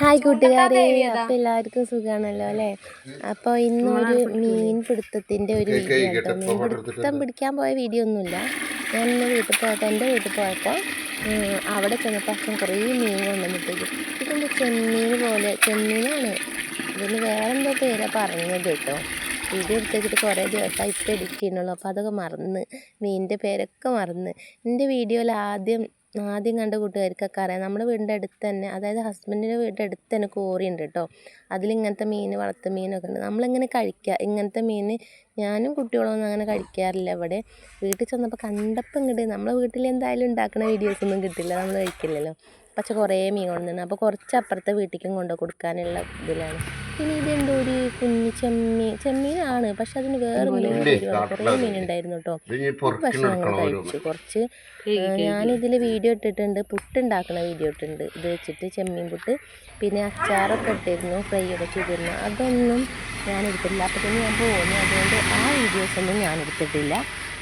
Hi കൂട്ടുകാരെ. അപ്പോൾ എല്ലാവർക്കും സുഖമാണല്ലോ അല്ലേ? അപ്പോൾ ഇന്നൊരു മീൻ പിടുത്തത്തിന്റെ ഒരു വീഡിയോ കേട്ടോ മീൻ പിടുത്തം പിടിക്കാൻ പോയ വീഡിയോ ഒന്നുമില്ല. ഞാൻ ഇന്ന് വീട്ടിൽ പോയപ്പോൾ എന്റെ വീട്ടിൽ പോയപ്പോൾ അവിടെ ചെന്നപ്പോൾ അച്ഛൻ കുറേ മീൻ കൊണ്ടുവന്നിട്ടുണ്ട് ഇതെന്താ ചെമ്മീൻ പോലെ ചെമ്മീനാണ്. ഇതിന് വേറെന്തോ പേരാ പറഞ്ഞത് കേട്ടോ. വീഡിയോ എടുത്തേക്കിട്ട് കുറേ ദിവസമായി ഇപ്പോൾ എഡിറ്റ് ചെയ്യുന്നുള്ളൂ അപ്പോൾ അതൊക്കെ മറന്ന് മീനിന്റെ പേരൊക്കെ മറന്ന്. എന്റെ വീഡിയോയിൽ ആദ്യം ആദ്യം കണ്ട കൂട്ടുകാർക്കൊക്കെ അറിയാം. നമ്മുടെ വീടിന്റെ അടുത്ത് തന്നെ അതായത് ഹസ്ബൻഡിന്റെ വീടിന്റെ അടുത്ത് തന്നെ കോറി ഉണ്ട് കേട്ടോ. അതിലിങ്ങനത്തെ മീൻ വളർത്തു മീനൊക്കെ ഉണ്ട്. നമ്മളിങ്ങനെ കഴിക്കുക ഇങ്ങനത്തെ മീൻ ഞാനും കുട്ടികളൊന്നും അങ്ങനെ കഴിക്കാറില്ല ഇവിടെ. വീട്ടിൽ ചെന്നപ്പോൾ കണ്ടപ്പോൾ ഇങ്ങോട്ട് നമ്മളെ വീട്ടിൽ എന്തായാലും ഉണ്ടാക്കുന്ന വീഡിയോസൊന്നും കിട്ടില്ല. നമ്മൾ കഴിക്കില്ലല്ലോ. പക്ഷെ കുറേ മീൻ കൊണ്ടുവന്നു അപ്പോൾ കുറച്ച് അപ്പുറത്തെ വീട്ടിലേക്കും കൊണ്ടു കൊടുക്കാനുള്ള ഇതിലാണ്. പിന്നെ ഇതെന്തോ ഒരു കുഞ്ഞു ചെമ്മീൻ. ചെമ്മീനാണ് പക്ഷെ അതിന് വേറെ മീൻ കുറേ മീൻ ഉണ്ടായിരുന്നു കേട്ടോ. ഭക്ഷണം ഞങ്ങൾ കഴിച്ചു. കുറച്ച് ഞാനിതിൽ വീഡിയോ ഇട്ടിട്ടുണ്ട്. പുട്ടുണ്ടാക്കുന്ന വീഡിയോ ഇട്ടിട്ടുണ്ട്. ഇത് വെച്ചിട്ട് ചെമ്മീൻ പുട്ട് പിന്നെ അച്ചാറൊക്കെ ഇട്ടിരുന്നു ഫ്രൈ ഒക്കെ ചെയ്തിരുന്നു. അതൊന്നും ഞാൻ എടുത്തിട്ടില്ല. അപ്പോൾ തന്നെ ഞാൻ പോകുന്നു അതുകൊണ്ട് ആ വീഡിയോസൊന്നും ഞാൻ എടുത്തിട്ടില്ല.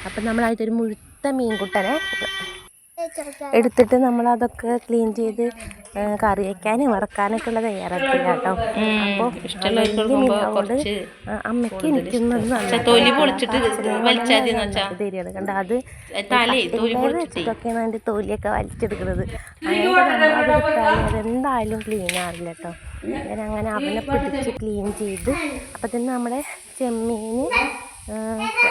അപ്പം നമ്മളായിട്ടൊരു മുഴുത്ത മീൻകുട്ടനെ എടുത്തിട്ട് നമ്മളതൊക്കെ ക്ലീൻ ചെയ്ത് കറി വയ്ക്കാനും വറക്കാനൊക്കെ ഉള്ള തയ്യാറാക്കുക കേട്ടോ അപ്പോൾ അമ്മയ്ക്ക് എനിക്കൊന്നും തൊലി പൊളിച്ചിട്ട് വലിച്ചാൽ എന്ന് വെച്ചാ. തരികയാണ്. കണ്ട അത് ഇതൊക്കെയാണ് അതിന്റെ തൊലിയൊക്കെ വലിച്ചെടുക്കുന്നത്. അതെന്തായാലും ക്ലീൻ ആവില്ല കേട്ടോ ഞാൻ അങ്ങനെ അവനെ പിടിച്ച് ക്ലീൻ ചെയ്ത് അപ്പം തന്നെ നമ്മുടെ ചെമ്മീന്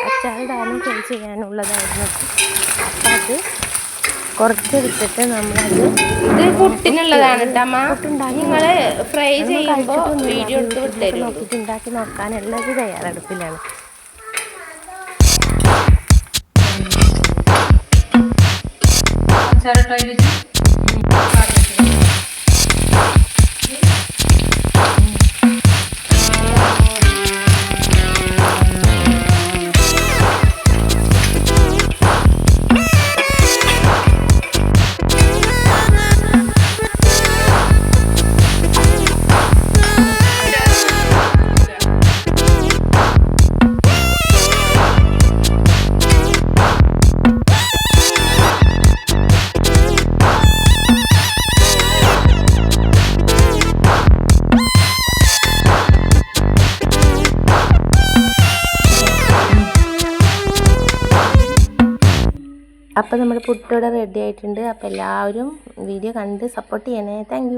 അച്ചാറിടാനും ഫ്രൈ ചെയ്യാനുള്ളതായിരുന്നു. അപ്പം അത് കുറച്ചെടുത്തിട്ട് നമ്മളത് ഇത് പുട്ടിനുള്ളതാണ് നിങ്ങൾ ഫ്രൈ ചെയ്യുമ്പോൾ. വീഡിയോ എടുത്ത് ഉണ്ടാക്കി നോക്കിയിട്ട് ഉണ്ടാക്കി നോക്കാനുള്ളത് തയ്യാറെടുപ്പിലാണ്. അപ്പോൾ നമ്മുടെ പുട്ടിവിടെ റെഡി ആയിട്ടുണ്ട്. അപ്പോൾ എല്ലാവരും വീഡിയോ കണ്ട് സപ്പോർട്ട് ചെയ്യണേ. താങ്ക്